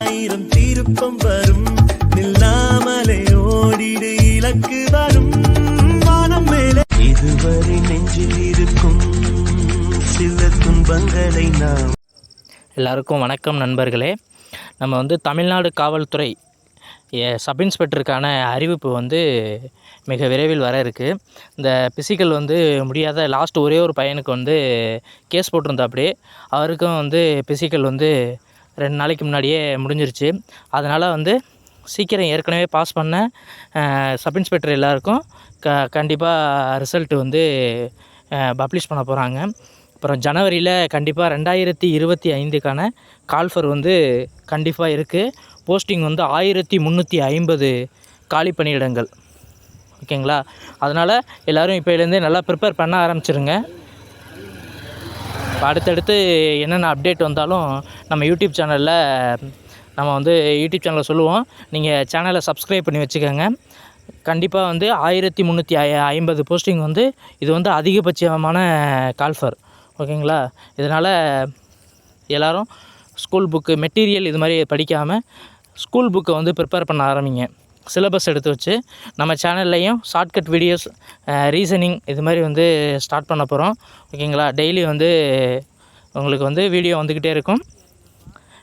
ஆயிரம் திருப்பம் வரும். நில்லாமலே ஓடிடு இலக்கு வரும். வானம் மேலே. இதுவரை நெஞ்சில் இருக்கும் சில துன்பங்களை நாம் எல்லாருக்கும் வணக்கம் நண்பர்களே. நம்ம வந்து தமிழ்நாடு காவல்துறை சப் இன்ஸ்பெக்டருக்கான அறிவிப்பு வந்து மிக விரைவில் வர இருக்குது இந்த பிசிக்கல் வந்து முடியாத லாஸ்ட் ஒரே ஒரு பையனுக்கு வந்து கேஸ் போட்டிருந்தாப்படி அவருக்கும் வந்து பிசிக்கல் வந்து ரெண்டு நாளைக்கு முன்னாடியே முடிஞ்சிருச்சு. அதனால் வந்து சீக்கிரம் ஏற்கனவே பாஸ் பண்ண சப் இன்ஸ்பெக்டர் எல்லாருக்கும் க கண்டிப்பாக ரிசல்ட் வந்து பப்ளிஷ் பண்ண போகிறாங்க அப்புறம் ஜனவரியில் கண்டிப்பாக ரெண்டாயிரத்தி இருபத்தி ஐந்துக்கான கால்ஃபர் வந்து கண்டிப்பாக இருக்குது போஸ்டிங் வந்து ஆயிரத்தி முந்நூற்றி ஐம்பது காலி பணியிடங்கள். ஓகேங்களா? அதனால் எல்லோரும் இப்போலேருந்தே நல்லா ப்ரிப்பேர் பண்ண ஆரம்பிச்சிருங்க. இப்போ அடுத்தடுத்து என்னென்ன அப்டேட் வந்தாலும் நம்ம யூடியூப் சேனலில் நம்ம வந்து யூடியூப் சேனலில் சொல்லுவோம். நீங்கள் சேனலை சப்ஸ்கிரைப் பண்ணி வச்சுக்கோங்க. கண்டிப்பாக வந்து ஆயிரத்தி முந்நூற்றி ஐ ஐம்பது போஸ்டிங் வந்து இது வந்து அதிகபட்சமான கால்ஃபர் ஓகேங்களா? இதனால் எல்லோரும் ஸ்கூல் புக்கு மெட்டீரியல் இது மாதிரி படிக்காமல் ஸ்கூல் புக்கை வந்து ப்ரிப்பேர் பண்ண ஆரம்பிங்க. சிலபஸ் எடுத்து வச்சு நம்ம சேனல்லையும் ஷார்ட்கட் வீடியோஸ் ரீசனிங் இது மாதிரி வந்து ஸ்டார்ட் பண்ண போகிறோம் ஓகேங்களா டெய்லி வந்து உங்களுக்கு வந்து வீடியோ வந்துக்கிட்டே இருக்கும்.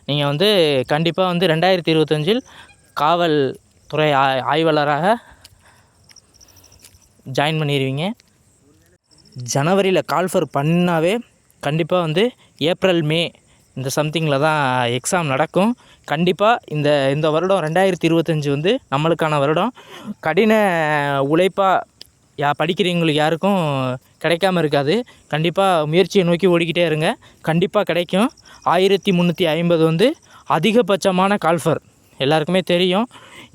நீங்கள் வந்து கண்டிப்பாக வந்து ரெண்டாயிரத்தி இருபத்தஞ்சில் காவல்துறை ஆய் ஆய்வாளராக ஜாயின் பண்ணிடுவீங்க ஜனவரியில் கால்ஃபர் பண்ணாவே கண்டிப்பாக வந்து ஏப்ரல் மே இந்த சம்திங்கில் தான் எக்ஸாம் நடக்கும். கண்டிப்பாக இந்த இந்த வருடம் ரெண்டாயிரத்தி இருபத்தஞ்சி வந்து நம்மளுக்கான வருடம். கடின உழைப்பாக யா படிக்கிறவங்களுக்கு யாருக்கும் கிடைக்காம இருக்காது. கண்டிப்பாக முயற்சியை நோக்கி ஓடிக்கிட்டே இருங்க. கண்டிப்பாக கிடைக்கும். ஆயிரத்தி முந்நூற்றி ஐம்பது வந்து அதிகபட்சமான கால்ஃபர் எல்லாருக்குமே தெரியும்.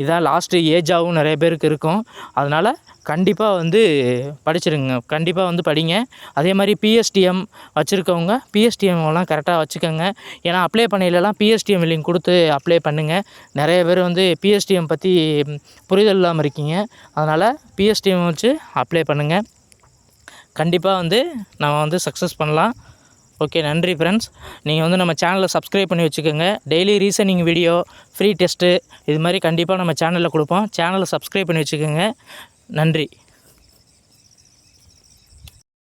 இதான் லாஸ்ட்டு ஏஜாகவும் நிறைய பேருக்கு இருக்கும். அதனால் கண்டிப்பாக வந்து படிச்சிருங்க. கண்டிப்பாக வந்து படிங்க. அதே மாதிரி பிஎஸ்டிஎம் வச்சுருக்கவங்க பிஎஸ்டிஎம்லாம் கரெக்டாக வச்சுக்கோங்க. ஏன்னா அப்ளை பண்ணையிலலாம் பிஎஸ்டிஎம் லிங்க் கொடுத்து அப்ளை பண்ணுங்கள் நிறைய பேர் வந்து பிஎஸ்டிஎம் பற்றி புரிதல் இல்லாமல் இருக்கீங்க. அதனால் பிஎஸ்டிஎம் வச்சு அப்ளை பண்ணுங்கள் கண்டிப்பாக வந்து நம்ம வந்து சக்ஸஸ் பண்ணலாம். ஓகே நன்றி ஃப்ரெண்ட்ஸ் நீங்கள் வந்து நம்ம சேனலை சப்ஸ்கிரைப் பண்ணி வச்சுக்கோங்க. Daily reasoning video free test இது மாதிரி கண்டிப்பாக நம்ம சேனலில் கொடுப்போம். சேனலை சப்ஸ்கிரைப் பண்ணி வச்சுக்கோங்க. நன்றி.